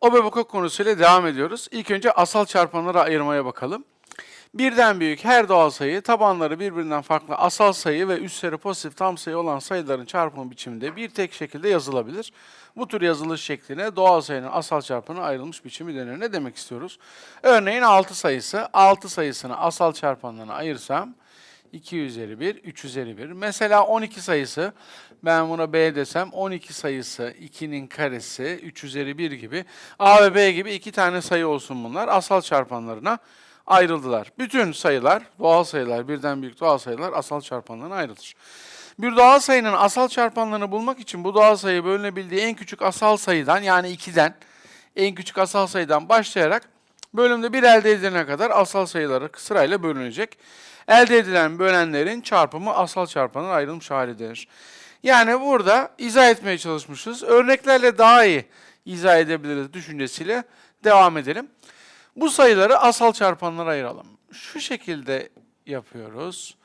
Obebokok konusuyla devam ediyoruz. İlk önce asal çarpanları ayırmaya bakalım. Birden büyük her doğal sayı tabanları birbirinden farklı asal sayı ve üstleri pozitif tam sayı olan sayıların çarpımı biçiminde bir tek şekilde yazılabilir. Bu tür yazılış şekline doğal sayının asal çarpanı ayrılmış biçimi denir. Ne demek istiyoruz? Örneğin 6 sayısı, 6 sayısını asal çarpanlarına ayırsam 2 üzeri 1, 3 üzeri 1. Mesela 12 sayısı, ben buna B desem 12 sayısı 2'nin karesi 3 üzeri 1 gibi. A ve B gibi iki tane sayı olsun bunlar. Asal çarpanlarına ayrıldılar. Bütün sayılar, doğal sayılar, birden büyük doğal sayılar asal çarpanlarına ayrılır. Bir doğal sayının asal çarpanlarını bulmak için bu doğal sayı bölünebildiği en küçük asal sayıdan yani 2'den en küçük asal sayıdan başlayarak bölümde bir elde edilene kadar asal sayıları sırayla bölünecek. Elde edilen bölenlerin çarpımı asal çarpanına ayrılmış halidir. Yani burada izah etmeye çalışmışız. Örneklerle daha iyi izah edebiliriz düşüncesiyle devam edelim. Bu sayıları asal çarpanlara ayıralım. Şu şekilde yapıyoruz.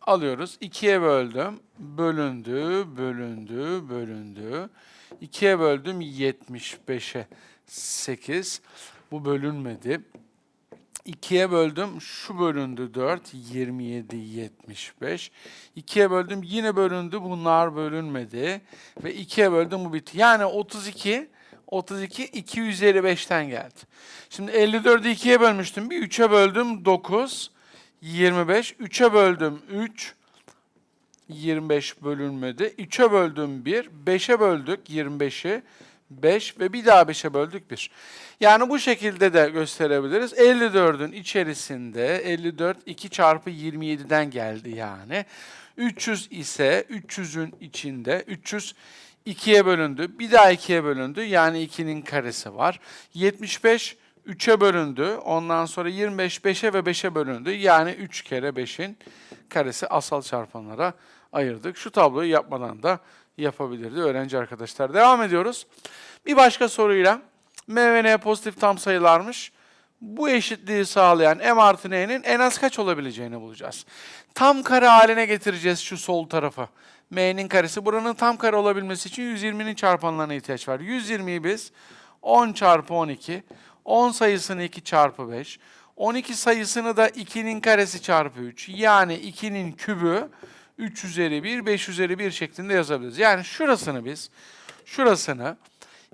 Alıyoruz. 2'ye böldüm. Bölündü, bölündü, bölündü. 2'ye böldüm 75'e 8. Bu bölünmedi. 2'ye böldüm. Şu bölündü 4. 27, 75. 2'ye böldüm. Yine bölündü. Bunlar bölünmedi. Ve 2'ye böldüm. Bu bitti. Yani 32 32 2 üzeri 5'ten geldi. Şimdi 54'ü 2'ye bölmüştüm. Bir 3'e böldüm 9. 25. 3'e böldüm 3. 25 bölünmedi. 3'e böldüm 1. 5'e böldük 25'i. 5 ve bir daha 5'e böldük 1. Yani bu şekilde de gösterebiliriz. 54'ün içerisinde 54 2 çarpı 27'den geldi yani. 300 ise 300'ün içinde 300 2'ye bölündü. Bir daha 2'ye bölündü. Yani 2'nin karesi var. 75 3'e bölündü. Ondan sonra 25 5'e ve 5'e bölündü. Yani 3 kere 5'in karesi asal çarpanlara ayırdık. Şu tabloyu yapmadan da yapabilirdi öğrenci arkadaşlar. Devam ediyoruz. Bir başka soruyla M ve N pozitif tam sayılarmış. Bu eşitliği sağlayan M artı N'nin en az kaç olabileceğini bulacağız. Tam kare haline getireceğiz şu sol tarafı. M'nin karesi. Buranın tam kare olabilmesi için 120'nin çarpanlarına ihtiyaç var. 120'yi biz 10 çarpı 12, 10 sayısını 2 çarpı 5, 12 sayısını da 2'nin karesi çarpı 3. Yani 2'nin kübü 3 üzeri 1, 5 üzeri 1 şeklinde yazabiliriz. Yani şurasını biz, şurasını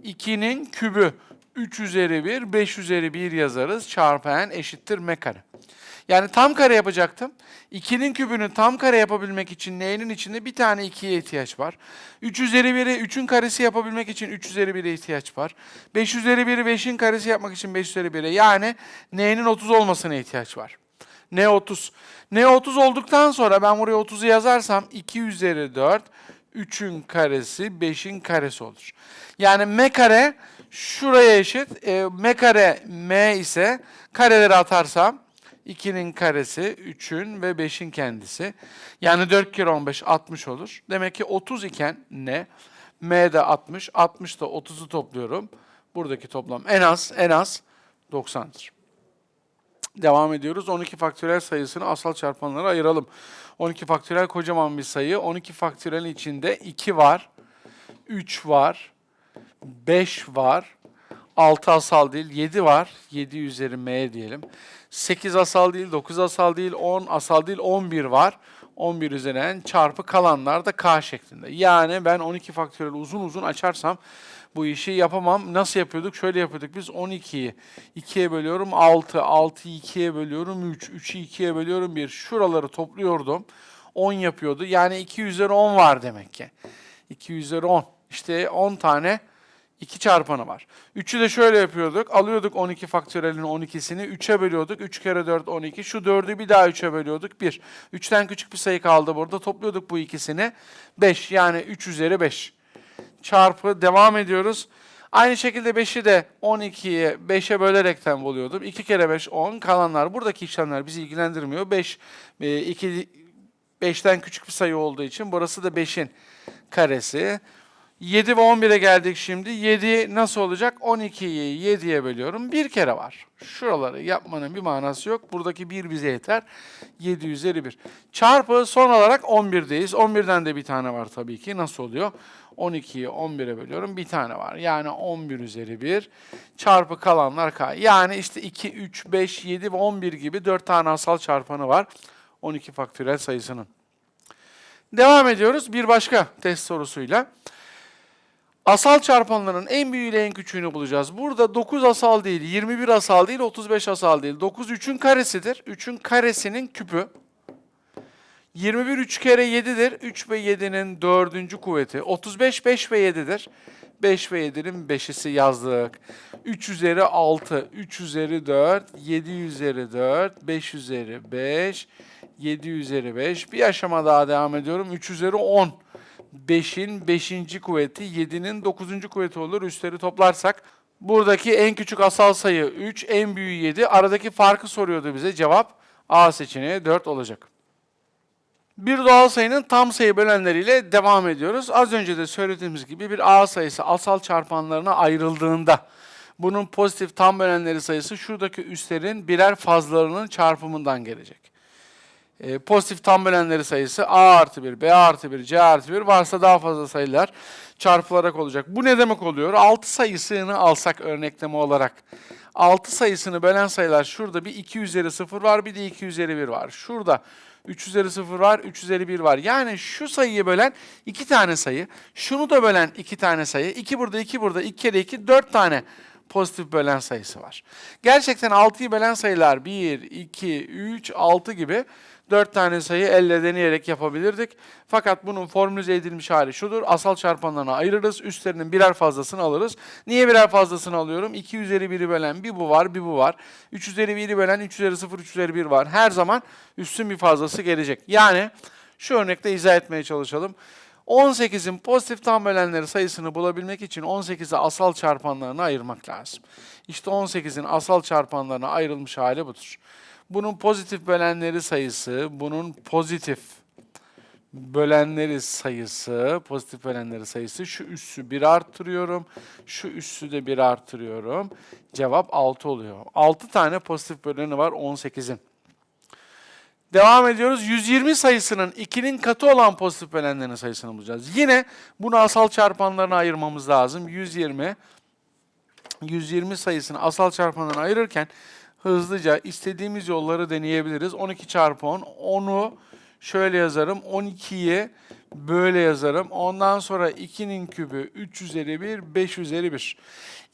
2'nin kübü 3 üzeri 1, 5 üzeri 1 yazarız. Çarpı eşittir m kare. Yani tam kare yapacaktım. 2'nin kübünü tam kare yapabilmek için n'nin içinde bir tane 2'ye ihtiyaç var. 3 üzeri 1'i 3'ün karesi yapabilmek için 3 üzeri 1'e ihtiyaç var. 5 üzeri 1'i 5'in karesi yapmak için 5 üzeri 1'e yani n'nin 30 olmasına ihtiyaç var. N 30. n 30 olduktan sonra ben buraya 30'u yazarsam 2 üzeri 4 3'ün karesi 5'in karesi olur. Yani m kare şuraya eşit. E, m kare m ise kareleri atarsam 2'nin karesi 3'ün ve 5'in kendisi. Yani 4 kere 15 60 olur. Demek ki 30 iken ne? M de 60. 60 da 30'u topluyorum. Buradaki toplam en az en az 90'dır. Devam ediyoruz. 12 faktörel sayısını asal çarpanlara ayıralım. 12 faktörel kocaman bir sayı. 12 faktörelin içinde 2 var, 3 var, 5 var, 6 asal değil, 7 var. 7 üzeri m diyelim. 8 asal değil, 9 asal değil, 10 asal değil, 11 var. 11 üzerinden çarpı kalanlar da k şeklinde. Yani ben 12 faktöriyel uzun uzun açarsam bu işi yapamam. Nasıl yapıyorduk? Şöyle yapıyorduk. Biz 12'yi 2'ye bölüyorum 6, 6'yı 2'ye bölüyorum 3, 3'ü 2'ye bölüyorum 1. Şuraları topluyordum. 10 yapıyordu. Yani 2 üzeri 10 var demek ki. 2 üzeri 10. İşte 10 tane 2 çarpanı var. 3'ü de şöyle yapıyorduk. Alıyorduk 12 faktörelin 12'sini. 3'e bölüyorduk. 3 kere 4 12. Şu 4'ü bir daha 3'e bölüyorduk. 1. 3'ten küçük bir sayı kaldı burada. Topluyorduk bu ikisini. 5 yani 3 üzeri 5. Çarpı devam ediyoruz. Aynı şekilde 5'i de 12'ye 5'e bölerekten buluyordum. 2 kere 5 10. Kalanlar buradaki işlemler bizi ilgilendirmiyor. 5 2 5'ten küçük bir sayı olduğu için burası da 5'in karesi. 7 ve 11'e geldik şimdi. 7 nasıl olacak? 12'yi 7'ye bölüyorum. Bir kere var. Şuraları yapmanın bir manası yok. Buradaki 1 bize yeter. 7 üzeri 1. Çarpı son olarak 11'deyiz. 11'den de bir tane var tabii ki. Nasıl oluyor? 12'yi 11'e bölüyorum. Bir tane var. Yani 11 üzeri 1 çarpı kalanlar k. Yani işte 2, 3, 5, 7 ve 11 gibi 4 tane asal çarpanı var. 12 faktöriyel sayısının. Devam ediyoruz bir başka test sorusuyla. Asal çarpanların en büyüğüyle en küçüğünü bulacağız. Burada 9 asal değil, 21 asal değil, 35 asal değil. 9 3'ün karesidir. 3'ün karesinin küpü. 21 3 kere 7'dir. 3 ve 7'nin dördüncü kuvveti. 35 5 ve 7'dir. 5 ve 7'nin 5'isi yazdık. 3 üzeri 6, 3 üzeri 4, 7 üzeri 4, 5 üzeri 5, 7 üzeri 5. Bir aşama daha devam ediyorum. 3 üzeri 10. 5'in 5. kuvveti, 7'nin 9. kuvveti olur. Üstleri toplarsak buradaki en küçük asal sayı 3, en büyüğü 7. Aradaki farkı soruyordu bize. Cevap A seçeneği 4 olacak. Bir doğal sayının tam sayı bölenleriyle devam ediyoruz. Az önce de söylediğimiz gibi bir A sayısı asal çarpanlarına ayrıldığında bunun pozitif tam bölenleri sayısı şuradaki üslerin birer fazlarının çarpımından gelecek. Ee, pozitif tam bölenleri sayısı A artı 1, B artı 1, C artı 1 varsa daha fazla sayılar çarpılarak olacak. Bu ne demek oluyor? 6 sayısını alsak örnekleme olarak. 6 sayısını bölen sayılar şurada bir 2 üzeri 0 var bir de 2 üzeri 1 var. Şurada 3 üzeri 0 var, 3 üzeri 1 var. Yani şu sayıyı bölen 2 tane sayı, şunu da bölen 2 tane sayı, 2 burada, 2 burada, 2 kere 2, 4 tane pozitif bölen sayısı var. Gerçekten 6'yı bölen sayılar 1, 2, 3, 6 gibi 4 tane sayı elle deneyerek yapabilirdik. Fakat bunun formülize edilmiş hali şudur. Asal çarpanlarına ayırırız. Üstlerinin birer fazlasını alırız. Niye birer fazlasını alıyorum? 2 üzeri 1'i bölen bir bu var, bir bu var. 3 üzeri 1'i bölen 3 üzeri 0, 3 üzeri 1 var. Her zaman üstün bir fazlası gelecek. Yani şu örnekte izah etmeye çalışalım. 18'in pozitif tam bölenleri sayısını bulabilmek için 18'i asal çarpanlarına ayırmak lazım. İşte 18'in asal çarpanlarına ayrılmış hali budur. Bunun pozitif bölenleri sayısı, bunun pozitif bölenleri sayısı, pozitif bölenleri sayısı şu üssü 1 arttırıyorum. Şu üssü de 1 arttırıyorum. Cevap 6 oluyor. 6 tane pozitif böleni var 18'in. Devam ediyoruz. 120 sayısının 2'nin katı olan pozitif bölenlerin sayısını bulacağız. Yine bunu asal çarpanlarına ayırmamız lazım. 120 120 sayısını asal çarpanlarına ayırırken hızlıca istediğimiz yolları deneyebiliriz. 12 çarpı 10. 10'u şöyle yazarım. 12'yi böyle yazarım. Ondan sonra 2'nin kübü 3 üzeri 1, 5 üzeri 1.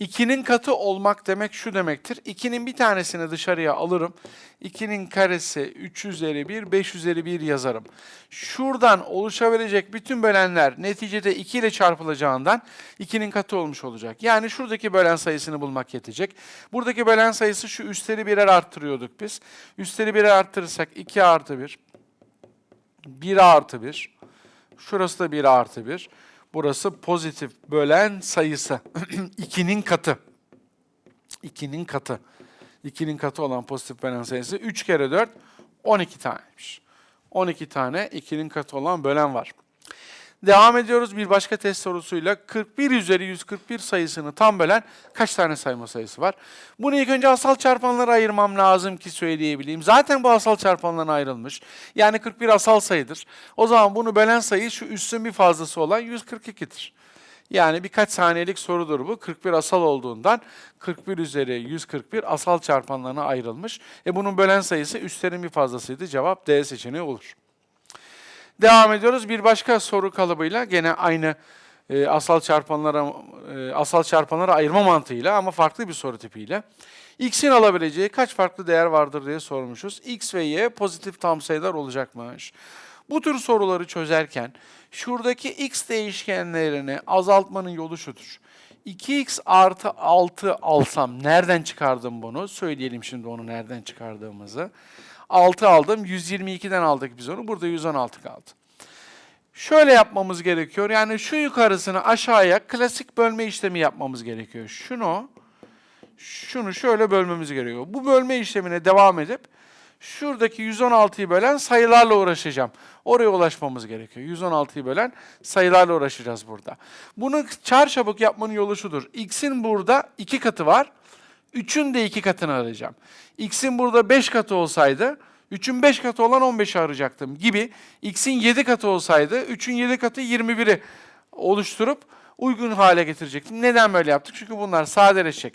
2'nin katı olmak demek şu demektir. 2'nin bir tanesini dışarıya alırım. 2'nin karesi 3 üzeri 1, 5 üzeri 1 yazarım. Şuradan oluşabilecek bütün bölenler neticede 2 ile çarpılacağından 2'nin katı olmuş olacak. Yani şuradaki bölen sayısını bulmak yetecek. Buradaki bölen sayısı şu üstleri birer arttırıyorduk biz. Üstleri birer arttırırsak 2 artı 1, 1 artı 1, şurası da 1 artı 1. Burası pozitif bölen sayısı. 2'nin katı. 2'nin katı. 2'nin katı olan pozitif bölen sayısı 3 kere 4 12 taneymiş. 12 tane 2'nin katı olan bölen var. Devam ediyoruz bir başka test sorusuyla. 41 üzeri 141 sayısını tam bölen kaç tane sayma sayısı var? Bunu ilk önce asal çarpanlara ayırmam lazım ki söyleyebileyim. Zaten bu asal çarpanlarına ayrılmış. Yani 41 asal sayıdır. O zaman bunu bölen sayı şu üstün bir fazlası olan 142'dir. Yani birkaç saniyelik sorudur bu. 41 asal olduğundan 41 üzeri 141 asal çarpanlarına ayrılmış. E bunun bölen sayısı üstlerin bir fazlasıydı. Cevap D seçeneği olur. Devam ediyoruz bir başka soru kalıbıyla gene aynı e, asal çarpanlara e, asal çarpanlara ayırma mantığıyla ama farklı bir soru tipiyle. X'in alabileceği kaç farklı değer vardır diye sormuşuz. X ve Y pozitif tam sayılar olacakmış. Bu tür soruları çözerken şuradaki X değişkenlerini azaltmanın yolu şudur. 2x artı 6 alsam nereden çıkardım bunu? Söyleyelim şimdi onu nereden çıkardığımızı. 6 aldım. 122'den aldık biz onu. Burada 116 kaldı. Şöyle yapmamız gerekiyor. Yani şu yukarısını aşağıya klasik bölme işlemi yapmamız gerekiyor. Şunu şunu şöyle bölmemiz gerekiyor. Bu bölme işlemine devam edip Şuradaki 116'yı bölen sayılarla uğraşacağım. Oraya ulaşmamız gerekiyor. 116'yı bölen sayılarla uğraşacağız burada. Bunu çarçabuk yapmanın yolu şudur. X'in burada iki katı var. 3'ün de iki katını arayacağım. X'in burada 5 katı olsaydı 3'ün 5 katı olan 15'i arayacaktım gibi. X'in 7 katı olsaydı 3'ün 7 katı 21'i oluşturup uygun hale getirecektim. Neden böyle yaptık? Çünkü bunlar sadeleşecek.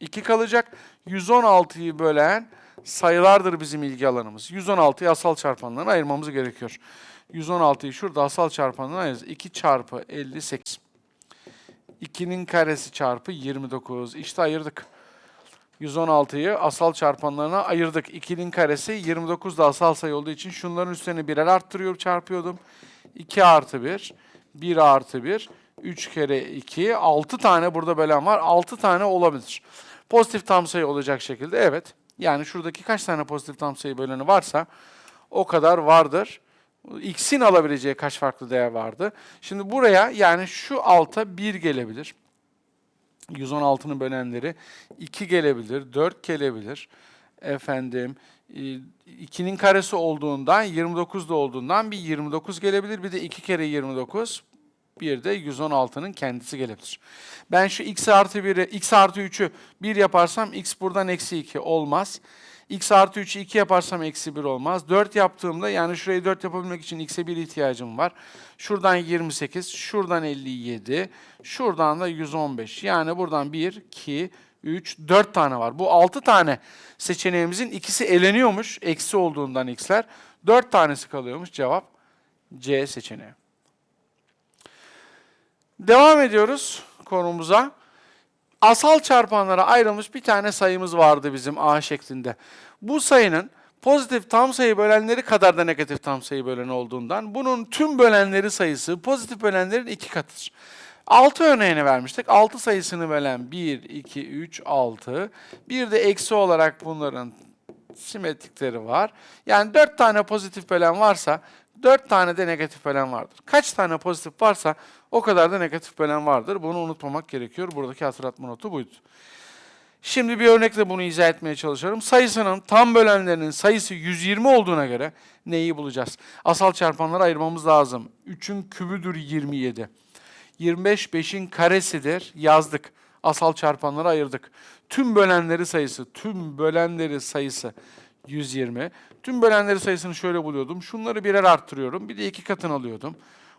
2 kalacak. 116'yı bölen sayılardır bizim ilgi alanımız. 116'yı asal çarpanlarına ayırmamız gerekiyor. 116'yı şurada asal çarpanlarına ayırırız. 2 çarpı 58. 2'nin karesi çarpı 29. İşte ayırdık. 116'yı asal çarpanlarına ayırdık. 2'nin karesi 29 da asal sayı olduğu için şunların üstlerini birer arttırıyor, çarpıyordum. 2 artı 1, 1 artı 1, 3 kere 2, 6 tane burada bölen var. 6 tane olabilir. Pozitif tam sayı olacak şekilde evet. Yani şuradaki kaç tane pozitif tam sayı böleni varsa o kadar vardır. X'in alabileceği kaç farklı değer vardı. Şimdi buraya yani şu alta 1 gelebilir. 116'nın bölenleri 2 gelebilir, 4 gelebilir. Efendim 2'nin karesi olduğundan 29 da olduğundan bir 29 gelebilir. Bir de 2 kere 29 bir de 116'nın kendisi gelebilir. Ben şu x artı 1'i, x artı 3'ü 1 yaparsam x buradan eksi 2 olmaz. X artı 3'ü 2 yaparsam eksi 1 olmaz. 4 yaptığımda yani şurayı 4 yapabilmek için x'e 1 ihtiyacım var. Şuradan 28, şuradan 57, şuradan da 115. Yani buradan 1, 2, 3, 4 tane var. Bu 6 tane seçeneğimizin ikisi eleniyormuş. Eksi olduğundan x'ler. 4 tanesi kalıyormuş. Cevap C seçeneği. Devam ediyoruz konumuza. Asal çarpanlara ayrılmış bir tane sayımız vardı bizim A şeklinde. Bu sayının pozitif tam sayı bölenleri kadar da negatif tam sayı böleni olduğundan bunun tüm bölenleri sayısı pozitif bölenlerin iki katıdır. 6 örneğini vermiştik. 6 sayısını bölen 1, 2, 3, 6. Bir de eksi olarak bunların simetrikleri var. Yani 4 tane pozitif bölen varsa 4 tane de negatif bölen vardır. Kaç tane pozitif varsa o kadar da negatif bölen vardır. Bunu unutmamak gerekiyor. Buradaki hatırlatma notu buydu. Şimdi bir örnekle bunu izah etmeye çalışıyorum. Sayısının tam bölenlerinin sayısı 120 olduğuna göre neyi bulacağız? Asal çarpanları ayırmamız lazım. 3'ün kübüdür 27. 25 5'in karesidir. Yazdık. Asal çarpanları ayırdık. Tüm bölenleri sayısı, tüm bölenleri sayısı 120. Tüm bölenleri sayısını şöyle buluyordum. Şunları birer arttırıyorum. Bir de iki katını alıyordum.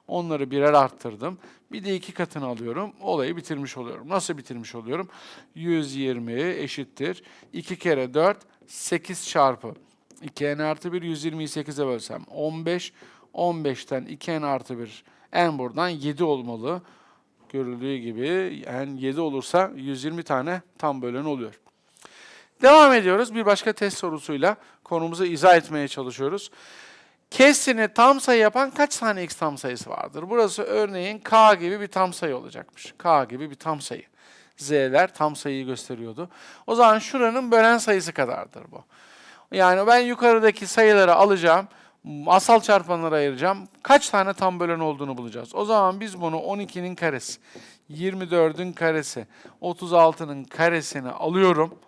Onları birer arttırdım. Bir de iki katını alıyorum. Olayı bitirmiş oluyorum. Nasıl bitirmiş oluyorum? 120 eşittir. 2 kere 4, 8 çarpı. 2n artı 1, 120'yi 8'e bölsem 15. 15'ten 2n artı 1, n buradan 7 olmalı. Görüldüğü gibi n 7 olursa 120 tane tam bölen oluyor. Devam ediyoruz. Bir başka test sorusuyla konumuzu izah etmeye çalışıyoruz. Kesrini tam sayı yapan kaç tane x tam sayısı vardır? Burası örneğin k gibi bir tam sayı olacakmış. k gibi bir tam sayı. z'ler tam sayıyı gösteriyordu. O zaman şuranın bölen sayısı kadardır bu. Yani ben yukarıdaki sayıları alacağım, asal çarpanlara ayıracağım. Kaç tane tam bölen olduğunu bulacağız. O zaman biz bunu 12'nin karesi, 24'ün karesi, 36'nın karesini alıyorum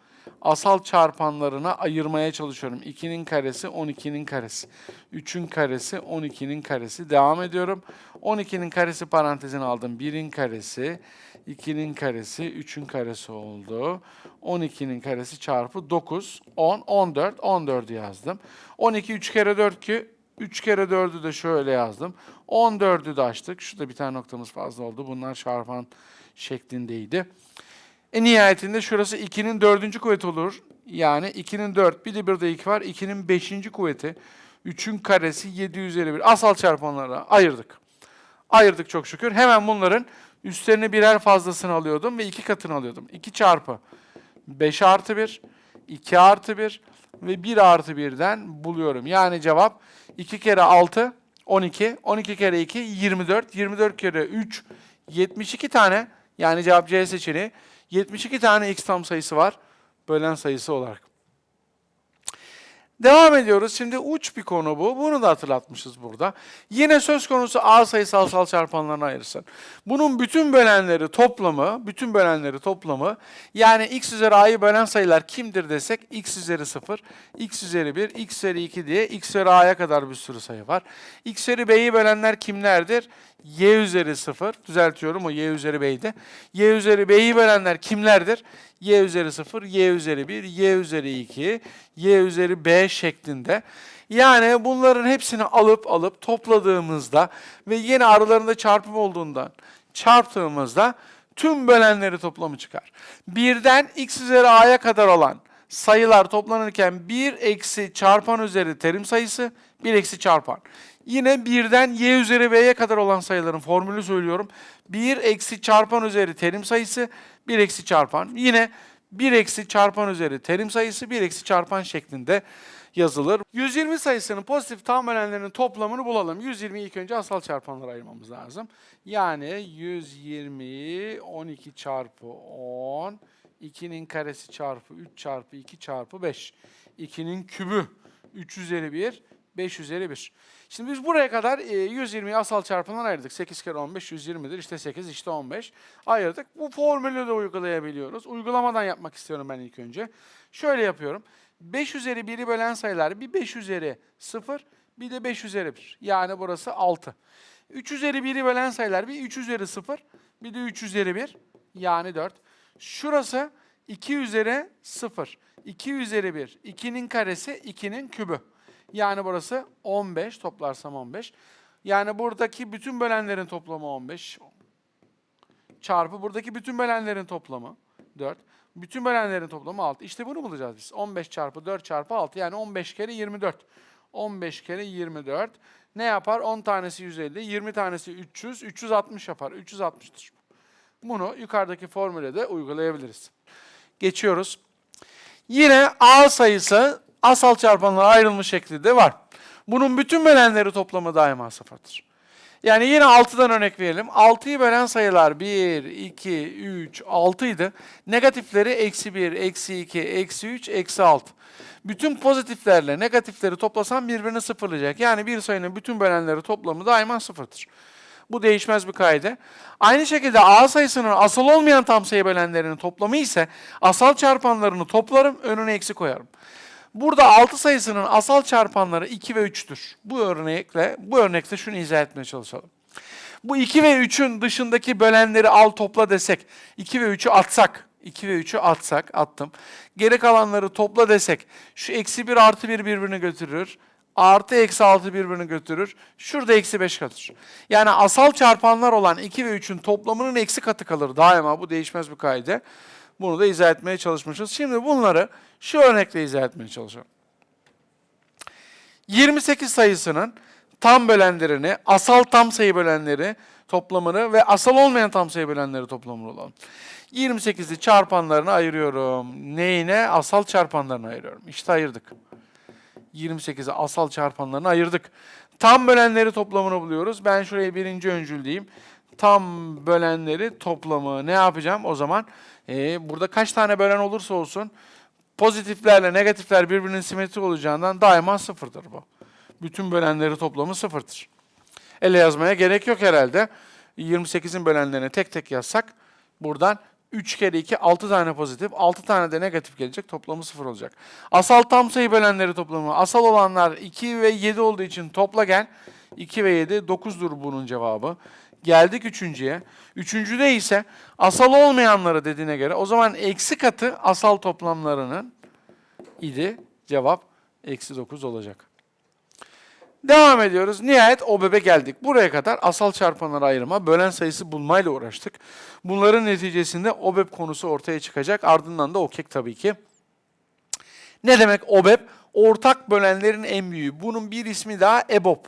asal çarpanlarına ayırmaya çalışıyorum. 2'nin karesi 12'nin karesi. 3'ün karesi 12'nin karesi. Devam ediyorum. 12'nin karesi parantezine aldım. 1'in karesi, 2'nin karesi, 3'ün karesi oldu. 12'nin karesi çarpı 9, 10, 14, 14'ü yazdım. 12 3 kere 4 ki 3 kere 4'ü de şöyle yazdım. 14'ü de açtık. Şurada bir tane noktamız fazla oldu. Bunlar çarpan şeklindeydi. En nihayetinde şurası 2'nin dördüncü kuvveti olur. Yani 2'nin 4, bir de bir de 2 var. 2'nin 5. kuvveti. 3'ün karesi 7 üzeri 1. Asal çarpanlara ayırdık. Ayırdık çok şükür. Hemen bunların üstlerine birer fazlasını alıyordum ve 2 katını alıyordum. 2 çarpı 5 artı 1, 2 artı 1 ve 1 artı 1'den buluyorum. Yani cevap 2 kere 6, 12, 12 kere 2, 24, 24 kere 3, 72 tane. Yani cevap C seçeneği. 72 tane x tam sayısı var bölen sayısı olarak. Devam ediyoruz. Şimdi uç bir konu bu. Bunu da hatırlatmışız burada. Yine söz konusu A sayısı asal çarpanlarına ayırsın. Bunun bütün bölenleri toplamı, bütün bölenleri toplamı yani x üzeri a'yı bölen sayılar kimdir desek x üzeri 0, x üzeri 1, x üzeri 2 diye x üzeri a'ya kadar bir sürü sayı var. x üzeri b'yi bölenler kimlerdir? y üzeri 0, düzeltiyorum o y üzeri b'ydi. y üzeri b'yi bölenler kimlerdir? Y üzeri 0, y üzeri 1, y üzeri 2, y üzeri b şeklinde. Yani bunların hepsini alıp alıp topladığımızda ve yine aralarında çarpım olduğundan çarptığımızda tüm bölenleri toplamı çıkar. Birden x üzeri a'ya kadar olan sayılar toplanırken 1 eksi çarpan üzeri terim sayısı 1 eksi çarpan. Yine birden y üzeri b'ye kadar olan sayıların formülü söylüyorum. 1 eksi çarpan üzeri terim sayısı 1 eksi çarpan. Yine 1 eksi çarpan üzeri terim sayısı 1 eksi çarpan şeklinde yazılır. 120 sayısının pozitif tam bölenlerinin toplamını bulalım. 120'yi ilk önce asal çarpanlara ayırmamız lazım. Yani 120 12 çarpı 10 2'nin karesi çarpı 3 çarpı 2 çarpı 5. 2'nin kübü 3 üzeri 1 5 üzeri 1. Şimdi biz buraya kadar e, 120'yi asal çarpanlara ayırdık. 8 kere 15 120'dir. İşte 8 işte 15 ayırdık. Bu formülü de uygulayabiliyoruz. Uygulamadan yapmak istiyorum ben ilk önce. Şöyle yapıyorum. 5 üzeri 1'i bölen sayılar bir 5 üzeri 0 bir de 5 üzeri 1. Yani burası 6. 3 üzeri 1'i bölen sayılar bir 3 üzeri 0 bir de 3 üzeri 1 yani 4. Şurası 2 üzeri 0. 2 üzeri 1. 2'nin karesi 2'nin kübü. Yani burası 15 toplarsam 15. Yani buradaki bütün bölenlerin toplamı 15. Çarpı buradaki bütün bölenlerin toplamı 4. Bütün bölenlerin toplamı 6. İşte bunu bulacağız biz. 15 çarpı 4 çarpı 6 yani 15 kere 24. 15 kere 24 ne yapar? 10 tanesi 150, 20 tanesi 300, 360 yapar. 360'tır. Bunu yukarıdaki formüle de uygulayabiliriz. Geçiyoruz. Yine A sayısı asal çarpanlara ayrılmış şekilde var. Bunun bütün bölenleri toplamı daima sıfırdır. Yani yine 6'dan örnek verelim. 6'yı bölen sayılar 1, 2, 3, 6 idi. Negatifleri eksi 1, eksi 2, eksi 3, eksi 6. Bütün pozitiflerle negatifleri toplasam birbirini sıfırlayacak. Yani bir sayının bütün bölenleri toplamı daima sıfırdır. Bu değişmez bir kaide. Aynı şekilde A sayısının asal olmayan tam sayı bölenlerinin toplamı ise asal çarpanlarını toplarım, önüne eksi koyarım. Burada 6 sayısının asal çarpanları 2 ve 3'tür. Bu örnekle bu örnekte şunu izah etmeye çalışalım. Bu 2 ve 3'ün dışındaki bölenleri al topla desek, 2 ve 3'ü atsak, 2 ve 3'ü atsak, attım. Geri kalanları topla desek, şu eksi 1 artı 1 birbirini götürür. Artı eksi 6 birbirini götürür. Şurada eksi 5 kalır. Yani asal çarpanlar olan 2 ve 3'ün toplamının eksi katı kalır daima. Bu değişmez bir kaide. Bunu da izah etmeye çalışmışız. Şimdi bunları şu örnekle izah etmeye çalışalım. 28 sayısının tam bölenlerini, asal tam sayı bölenleri toplamını ve asal olmayan tam sayı bölenleri toplamını alalım. 28'i çarpanlarına ayırıyorum. Neyine? Asal çarpanlarına ayırıyorum. İşte ayırdık. 28'i asal çarpanlarına ayırdık. Tam bölenleri toplamını buluyoruz. Ben şuraya birinci öncül diyeyim. Tam bölenleri toplamı ne yapacağım? O zaman ee, burada kaç tane bölen olursa olsun pozitiflerle negatifler birbirinin simetri olacağından daima sıfırdır bu. Bütün bölenleri toplamı sıfırdır. Ele yazmaya gerek yok herhalde. 28'in bölenlerini tek tek yazsak buradan 3 kere 2 6 tane pozitif, 6 tane de negatif gelecek. Toplamı 0 olacak. Asal tam sayı bölenleri toplamı. Asal olanlar 2 ve 7 olduğu için topla gel. 2 ve 7 9'dur bunun cevabı. Geldik üçüncüye. Üçüncüde ise asal olmayanları dediğine göre o zaman eksi katı asal toplamlarının idi. Cevap eksi 9 olacak. Devam ediyoruz. Nihayet OBEB'e geldik. Buraya kadar asal çarpanları ayırma, bölen sayısı bulmayla uğraştık. Bunların neticesinde OBEB konusu ortaya çıkacak. Ardından da OKEK tabii ki. Ne demek OBEB? Ortak bölenlerin en büyüğü. Bunun bir ismi daha EBOB.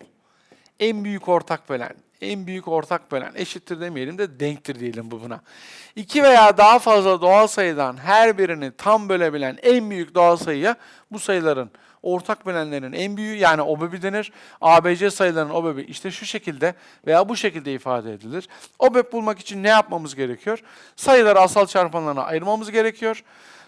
En büyük ortak bölen. En büyük ortak bölen. Eşittir demeyelim de denktir diyelim bu buna. İki veya daha fazla doğal sayıdan her birini tam bölebilen en büyük doğal sayıya bu sayıların ortak bölenlerin en büyüğü yani OBEB'i denir. ABC sayılarının OBEB'i işte şu şekilde veya bu şekilde ifade edilir. OBEB bulmak için ne yapmamız gerekiyor? Sayıları asal çarpanlarına ayırmamız gerekiyor.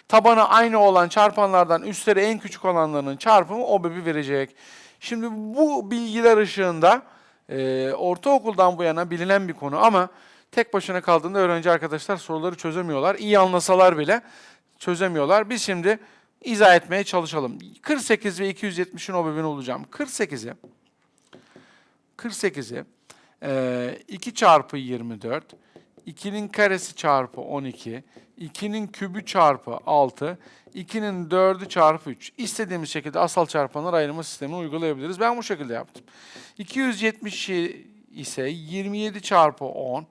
tabanı aynı olan çarpanlardan üstleri en küçük olanlarının çarpımı OBEB'i verecek. Şimdi bu bilgiler ışığında e, ortaokuldan bu yana bilinen bir konu ama tek başına kaldığında öğrenci arkadaşlar soruları çözemiyorlar. İyi anlasalar bile çözemiyorlar. Biz şimdi izah etmeye çalışalım. 48 ve 270'in OBEB'ini bulacağım. 48'i 48'i e, 2 çarpı 24, 2'nin karesi çarpı 12, 2'nin kübü çarpı 6, 2'nin 4'ü çarpı 3. İstediğimiz şekilde asal çarpanlar ayırma sistemini uygulayabiliriz. Ben bu şekilde yaptım. 270 ise 27 çarpı 10,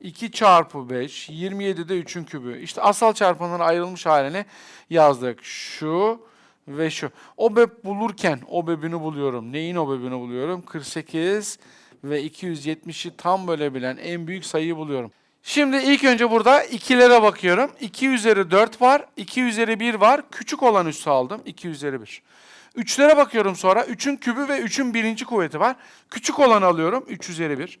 2 çarpı 5, 27 de 3'ün kübü. İşte asal çarpanların ayrılmış halini yazdık. Şu ve şu. OBEB bulurken OBEB'ini buluyorum. Neyin OBEB'ini buluyorum? 48 ve 270'i tam bölebilen en büyük sayıyı buluyorum. Şimdi ilk önce burada ikilere bakıyorum. 2 üzeri 4 var, 2 üzeri 1 var. Küçük olan üssü aldım. 2 üzeri 1. Üçlere bakıyorum sonra. 3'ün kübü ve 3'ün birinci kuvveti var. Küçük olanı alıyorum. 3 üzeri 1.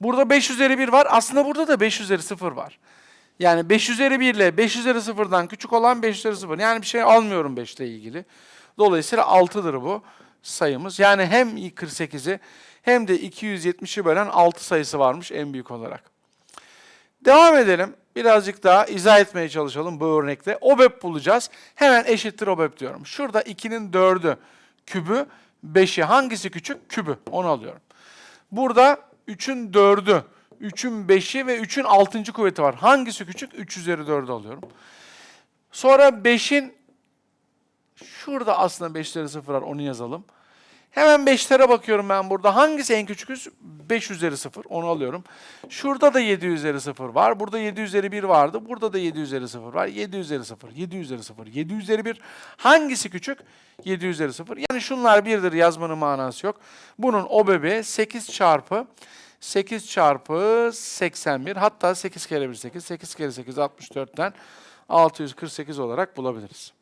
Burada 5 üzeri 1 var. Aslında burada da 5 üzeri 0 var. Yani 5 üzeri 1 ile 5 üzeri 0'dan küçük olan 5 üzeri 0. Yani bir şey almıyorum 5 ile ilgili. Dolayısıyla 6'dır bu sayımız. Yani hem 48'i hem de 270'i bölen 6 sayısı varmış en büyük olarak. Devam edelim. Birazcık daha izah etmeye çalışalım bu örnekte. OBEP bulacağız. Hemen eşittir OBEP diyorum. Şurada 2'nin 4'ü kübü, 5'i hangisi küçük? Kübü. Onu alıyorum. Burada 3'ün 4'ü, 3'ün 5'i ve 3'ün 6. kuvveti var. Hangisi küçük? 3 üzeri 4'ü alıyorum. Sonra 5'in şurada aslında 5'leri 0 var onu yazalım. Hemen 5'lere bakıyorum ben burada. Hangisi en küçüküz? 5 üzeri 0. Onu alıyorum. Şurada da 7 üzeri 0 var. Burada 7 üzeri 1 vardı. Burada da 7 üzeri 0 var. 7 üzeri 0, 7 üzeri 0, 7 üzeri 1. Hangisi küçük? 7 üzeri 0. Yani şunlar birdir yazmanın manası yok. Bunun OBB 8 çarpı 8 çarpı 81 hatta 8 kere 1 8. 8 kere 8 64'ten 648 olarak bulabiliriz.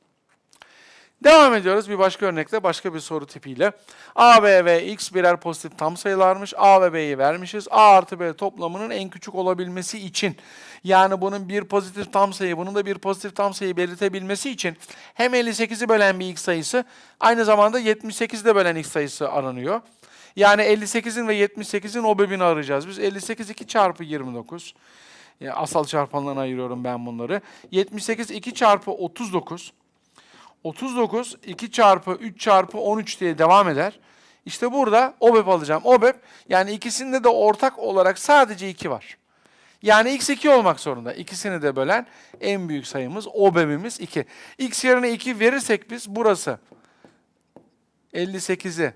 Devam ediyoruz bir başka örnekte başka bir soru tipiyle. A, B ve X birer pozitif tam sayılarmış. A ve B'yi vermişiz. A artı B toplamının en küçük olabilmesi için yani bunun bir pozitif tam sayı, bunun da bir pozitif tam sayı belirtebilmesi için hem 58'i bölen bir X sayısı aynı zamanda 78'i de bölen X sayısı aranıyor. Yani 58'in ve 78'in OBEB'ini arayacağız. Biz 58 2 çarpı 29. Yani asal çarpanlarına ayırıyorum ben bunları. 78 2 çarpı 39. 39 2 çarpı 3 çarpı 13 diye devam eder. İşte burada OBEP alacağım. OBEP yani ikisinde de ortak olarak sadece 2 var. Yani x 2 olmak zorunda. İkisini de bölen en büyük sayımız OBEP'imiz 2. x yerine 2 verirsek biz burası 58'i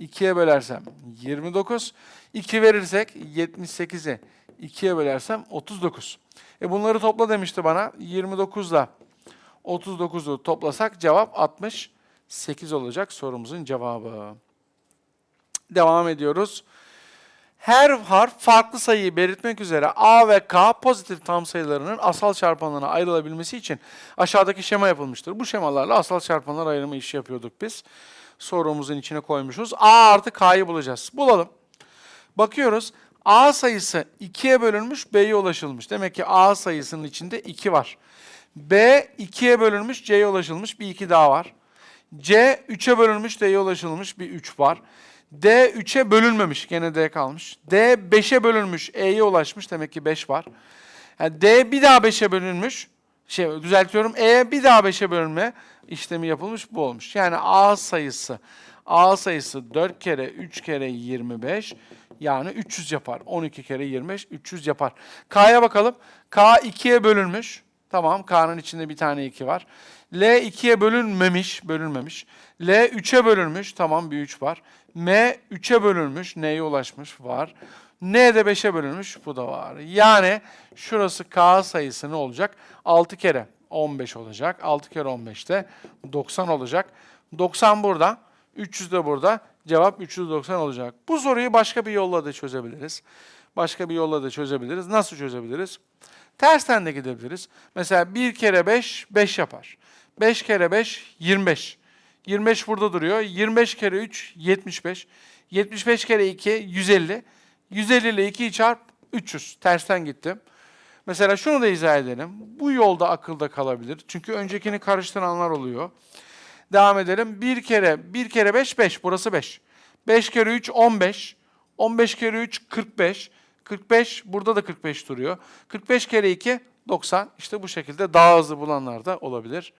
2'ye bölersem 29. 2 verirsek 78'i 2'ye bölersem 39. E bunları topla demişti bana. 29 ile 39'u toplasak cevap 68 olacak sorumuzun cevabı. Devam ediyoruz. Her harf farklı sayıyı belirtmek üzere A ve K pozitif tam sayılarının asal çarpanlarına ayrılabilmesi için aşağıdaki şema yapılmıştır. Bu şemalarla asal çarpanlar ayrımı işi yapıyorduk biz. Sorumuzun içine koymuşuz. A artı K'yı bulacağız. Bulalım. Bakıyoruz. A sayısı 2'ye bölünmüş, B'ye ulaşılmış. Demek ki A sayısının içinde 2 var. B 2'ye bölünmüş, C'ye ulaşılmış bir 2 daha var. C 3'e bölünmüş, D'ye ulaşılmış bir 3 var. D 3'e bölünmemiş, gene D kalmış. D 5'e bölünmüş, E'ye ulaşmış, demek ki 5 var. Yani D bir daha 5'e bölünmüş, şey düzeltiyorum, E bir daha 5'e bölünme işlemi yapılmış, bu olmuş. Yani A sayısı, A sayısı 4 kere 3 kere 25, yani 300 yapar. 12 kere 25, 300 yapar. K'ya bakalım. K 2'ye bölünmüş. Tamam K'nın içinde bir tane 2 var. L 2'ye bölünmemiş, bölünmemiş. L 3'e bölünmüş, tamam bir 3 var. M 3'e bölünmüş, N'ye ulaşmış var. N de 5'e bölünmüş, bu da var. Yani şurası K sayısı ne olacak? 6 kere 15 olacak. 6 kere 15 de 90 olacak. 90 burada, 300 de burada. Cevap 390 olacak. Bu soruyu başka bir yolla da çözebiliriz. Başka bir yolla da çözebiliriz. Nasıl çözebiliriz? Tersten de gidebiliriz. Mesela 1 kere 5, 5 yapar. 5 kere 5, 25. 25 burada duruyor. 25 kere 3, 75. 75 kere 2, 150. 150 ile 2'yi çarp, 300. Tersten gittim. Mesela şunu da izah edelim. Bu yolda akılda kalabilir. Çünkü öncekini karıştıranlar oluyor. Devam edelim. 1 kere 1 kere 5 5. Burası 5. 5 kere 3 15. 15 kere 3 45. 45 burada da 45 duruyor. 45 kere 2 90. İşte bu şekilde daha hızlı bulanlar da olabilir.